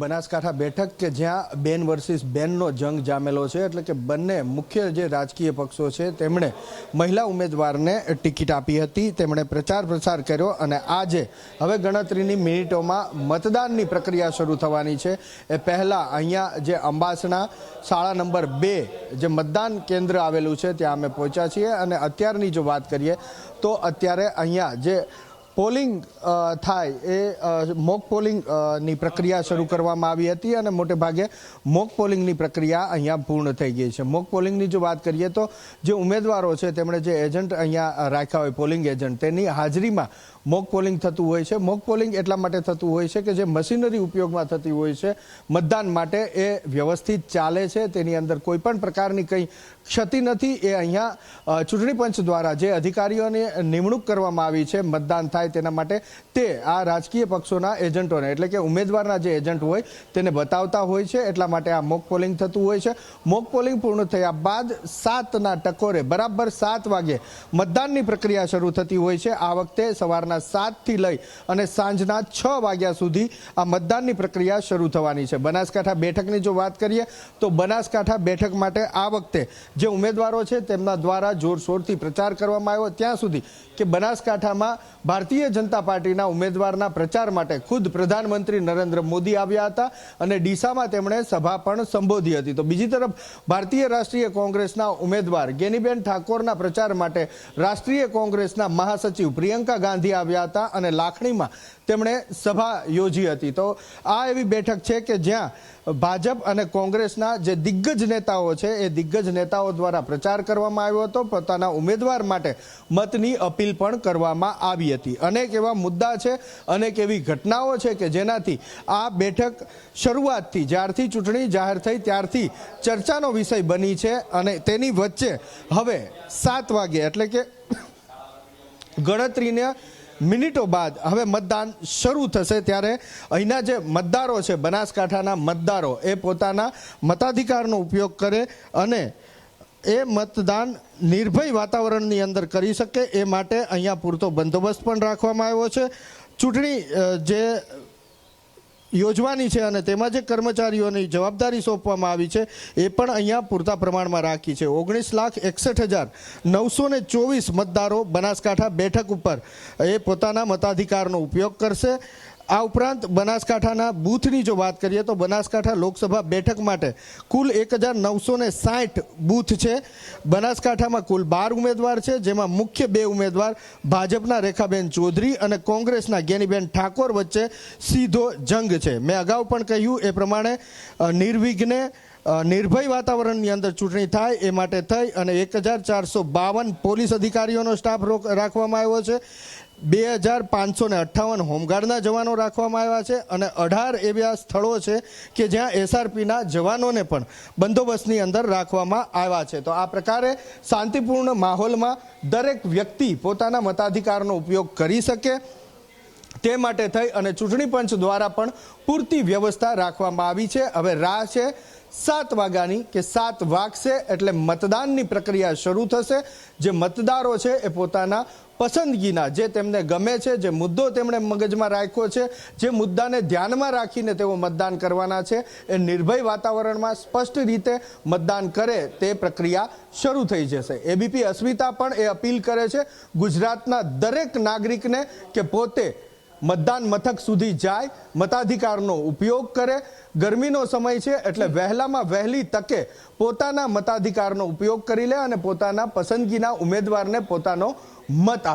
બનાસકાંઠા બેઠક કે જ્યાં બેન વર્સિસ બેનનો જંગ જામેલો છે, એટલે કે બંને મુખ્ય જે રાજકીય પક્ષો છે, તેમણે મહિલા ઉમેદવારને ટિકિટ આપી હતી. તેમણે પ્રચાર પ્રસાર કર્યો અને આજે હવે ગણતરીની મિનિટોમાં મતદાનની પ્રક્રિયા શરૂ થવાની છે. એ પહેલાં અહીંયા જે અંબાસણા શાળા નંબર બે જે મતદાન કેન્દ્ર આવેલું છે, ત્યાં અમે પહોંચ્યા છીએ. અને અત્યારની જો વાત કરીએ, તો અત્યારે અહીંયા જે પોલિંગ થાય એ મોક પોલિંગની પ્રક્રિયા શરૂ કરવામાં આવી હતી અને મોટે ભાગે મોક પોલિંગની પ્રક્રિયા અહીંયા પૂર્ણ થઈ ગઈ છે. મોક પોલિંગની જો વાત કરીએ તો જે ઉમેદવારો છે, તેમણે જે એજન્ટ અહીંયા રાખ્યા હોય, પોલિંગ એજન્ટ, તેની હાજરીમાં મોક પોલિંગ થતું હોય છે. મોક પોલિંગ એટલા માટે થતું હોય છે કે જે મશીનરી ઉપયોગમાં થતી હોય છે, મતદાન માટે એ વ્યવસ્થિત ચાલે છે. તેની અંદર કોઈ પણ પ્રકારની કંઈ ક્ષતિ નથી. એ અહીંયા ચૂંટણી પંચ દ્વારા જે અધિકારીઓની નિમણૂક કરવામાં આવી છે, મતદાન થાય તેના માટે તે આ રાજકીય પક્ષોના એજન્ટોને, એટલે કે ઉમેદવારના જે એજન્ટ હોય, તેને બતાવતા હોય છે. એટલા માટે આ મોક પોલિંગ થતું હોય છે. મોક પોલિંગ પૂર્ણ થયા બાદ સાતના ટકોરે, બરાબર સાત વાગે મતદાનની પ્રક્રિયા શરૂ થતી હોય છે. આ વખતે સવારના સાતથી લઈ અને સાંજના છ વાગ્યા સુધી આ મતદાનની પ્રક્રિયા શરૂ થવાની છે. બનાસકાંઠા બેઠકની જો વાત કરીએ, તો બનાસકાંઠા બેઠક માટે આ વખતે જે ઉમેદવારો છે, તેમના દ્વારા જોરશોરથી પ્રચાર કરવામાં આવ્યો. ત્યાં સુધી કે બનાસકાંઠામાં ભારતીય જનતા પાર્ટીના ઉમેદવારના પ્રચાર માટે ખુદ પ્રધાનમંત્રી નરેન્દ્ર મોદી આવ્યા હતા અને ડીસામાં તેમણે સભા પણ સંબોધી હતી. તો બીજી તરફ ભારતીય રાષ્ટ્રીય કોંગ્રેસના ઉમેદવાર ગેનીબેન ઠાકોરના પ્રચાર માટે રાષ્ટ્રીય કોંગ્રેસના મહાસચિવ પ્રિયંકા ગાંધી આવ્યા હતા અને લાખણીમાં તેમણે સભા યોજી હતી. તો આ એવી બેઠક છે કે જ્યાં ભાજપ અને કોંગ્રેસના જે દિગ્ગજ નેતાઓ છે એ દિગ્ગજ નેતાઓ દ્વારા પ્રચાર કરવામાં આવ્યો હતો. પોતાના ઉમેદવાર માટે મતની અપીલ પણ કરવામાં આવી હતી. અનેક એવા મુદ્દા છે, અનેક એવી ઘટનાઓ છે કે જેનાથી આ બેઠક શરૂઆતથી, જ્યારથી ચૂંટણી જાહેર થઈ ત્યારથી ચર્ચાનો વિષય બની છે અને તેની વચ્ચે હવે સાત વાગે એટલે કે ગણતરીને મિનિટો બાદ હવે મતદાન શરૂ થશે ત્યારે અહીંના જે મતદારો છે, બનાસકાંઠાના મતદારો, એ પોતાના મતાધિકારનો ઉપયોગ કરે અને એ મતદાન નિર્ભય વાતાવરણની અંદર કરી શકે એ માટે અહીંયા પૂરતો બંદોબસ્ત પણ રાખવામાં આવ્યો છે. ચૂંટણી જે યોજવાની છે અને તેમાં જે કર્મચારીઓની જવાબદારી સોંપવામાં આવી છે, એ પણ અહીંયા પૂરતા પ્રમાણમાં રાખી છે. ઓગણીસ લાખ એકસઠ હજાર નવસો ને ચોવીસ મતદારો બનાસકાંઠા બેઠક ઉપર એ પોતાના મતાધિકારનો ઉપયોગ કરશે. આ ઉપરાંત બનાસકાંઠાના બૂથની જો વાત કરીએ તો બનાસકાંઠા લોકસભા બેઠક માટે કુલ એક હજાર નવસો ને સાઠ બૂથ છે. બનાસકાંઠામાં કુલ બાર ઉમેદવાર છે, જેમાં મુખ્ય બે ઉમેદવાર ભાજપના રેખાબેન ચૌધરી અને કોંગ્રેસના જ્ઞાનીબેન ઠાકોર વચ્ચે સીધો જંગ છે. મેં અગાઉ પણ કહ્યું, એ પ્રમાણે નિર્વિઘ્ને નિર્ભય વાતાવરણની અંદર ચૂંટણી થાય એ માટે થઈ અને એક હજાર ચારસો બાવન પોલીસ અધિકારીઓનો સ્ટાફ રાખવામાં આવ્યો છે. બે હજાર પાંચસો ને અઠ્ઠાવન હોમગાર્ડના જવાનો રાખવામાં આવ્યા છે અને અઢાર એવા સ્થળો છે કે જ્યાં એસઆરપીના જવાનોને પણ બંદોબસ્તની અંદર રાખવામાં આવ્યા છે. તો આ પ્રકારે શાંતિપૂર્ણ માહોલમાં દરેક વ્યક્તિ પોતાના મતાધિકારનો ઉપયોગ કરી શકે તે માટે થઈ અને ચૂંટણી પંચ દ્વારા પણ પૂરતી વ્યવસ્થા રાખવામાં આવી છે. હવે રાહ છે સાત વાગ્યાની કે સાત વાગશે એટલે મતદાનની પ્રક્રિયા શરૂ થશે. જે મતદારો છે એ પોતાના પસંદગીના, જે તેમને ગમે છે, જે મુદ્દો તેમણે મગજમાં રાખ્યો છે, જે મુદ્દાને ધ્યાનમાં રાખીને તેઓ મતદાન કરવાના છે, એ નિર્ભય વાતાવરણમાં સ્પષ્ટ રીતે મતદાન કરે તે પ્રક્રિયા શરૂ થઈ જશે. એબીપી અસ્મિતા પણ એ અપીલ કરે છે, ગુજરાતના દરેક નાગરિકને કે પોતે મતદાન મથક સુધી જાય, મતાધિકારનો ઉપયોગ કરે. ગરમીનો સમય છે એટલે વહેલામાં વહેલી તકે પોતાના મતાધિકારનો ઉપયોગ કરી લે અને પોતાના પસંદગીના ઉમેદવારને પોતાનો મત આપી દે.